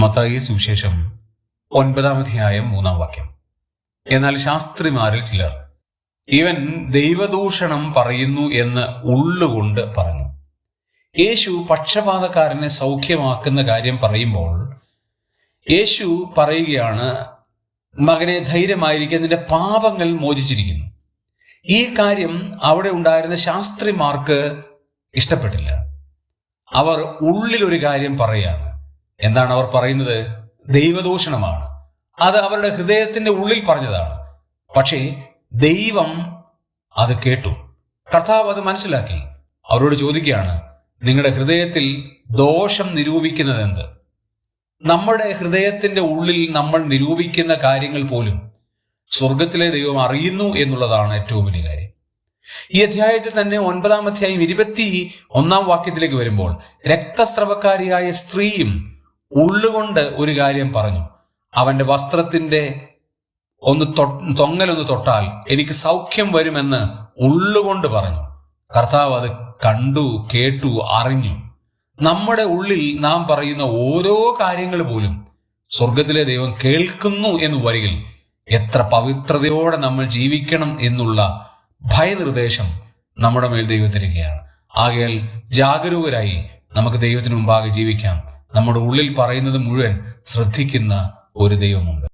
മത്തായി സുവിശേഷം ഒൻപതാം അധ്യായം മൂന്നാം വാക്യം. എന്നാൽ ശാസ്ത്രിമാരിൽ ചിലർ ഇവൻ ദൈവദൂഷണം പറയുന്നു എന്ന് ഉള്ളുകൊണ്ട് പറഞ്ഞു. യേശു പക്ഷപാതക്കാരനെ സൗഖ്യമാക്കുന്ന കാര്യം പറയുമ്പോൾ യേശു പറയുകയാണ് മകനെ ധൈര്യമായിരിക്കുക നിന്റെ പാപങ്ങൾ മോചിച്ചിരിക്കുന്നു. ഈ കാര്യം അവിടെ ഉണ്ടായിരുന്ന ശാസ്ത്രിമാർക്ക് ഇഷ്ടപ്പെട്ടില്ല. അവർ ഉള്ളിലൊരു കാര്യം പറയാണ് എന്താണ് അവർ പറയുന്നത്? ദൈവദൂഷണമാണ്. അത് അവരുടെ ഹൃദയത്തിന്റെ ഉള്ളിൽ പറഞ്ഞതാണ്. പക്ഷേ ദൈവം അത് കേട്ടു. കർത്താവ് അത് മനസ്സിലാക്കി. അവരോട് ചോദിക്കുകയാണ് നിങ്ങളുടെ ഹൃദയത്തിൽ ദോഷം നിരൂപിക്കുന്നത് എന്ത് നമ്മുടെ ഹൃദയത്തിന്റെ ഉള്ളിൽ നമ്മൾ നിരൂപിക്കുന്ന കാര്യങ്ങൾ പോലും സ്വർഗത്തിലെ ദൈവം അറിയുന്നു എന്നുള്ളതാണ് ഏറ്റവും വലിയ കാര്യം. ഈ അധ്യായത്തിൽ തന്നെ ഒൻപതാം അധ്യായം ഇരുപത്തി ഒന്നാം വാക്യത്തിലേക്ക് വരുമ്പോൾ രക്തസ്രവക്കാരിയായ സ്ത്രീയും ഉള്ളുകൊണ്ട് ഒരു കാര്യം പറഞ്ഞു. അവന്റെ വസ്ത്രത്തിന്റെ ഒന്ന് തൊങ്ങലൊന്ന് തൊട്ടാൽ എനിക്ക് സൗഖ്യം വരുമെന്ന് ഉള്ളുകൊണ്ട് പറഞ്ഞു. കർത്താവ് അത് കണ്ടു കേട്ടു അറിഞ്ഞു. നമ്മുടെ ഉള്ളിൽ നാം പറയുന്ന ഓരോ കാര്യങ്ങൾ പോലും സ്വർഗത്തിലെ ദൈവം കേൾക്കുന്നു എന്ന് വരികിൽ എത്ര പവിത്രതയോടെ നമ്മൾ ജീവിക്കണം എന്നുള്ള ഭയനിർദ്ദേശം നമ്മുടെ മേൽ ദൈവത്തിരിക്കുകയാണ് ആകയാൽ ജാഗരൂകരായി നമുക്ക് ദൈവത്തിന് മുമ്പാകെ ജീവിക്കാം. നമ്മുടെ ഉള്ളിൽ പറയുന്നത് മുഴുവൻ ശ്രദ്ധിക്കുന്ന ഒരു ദൈവമുണ്ട്.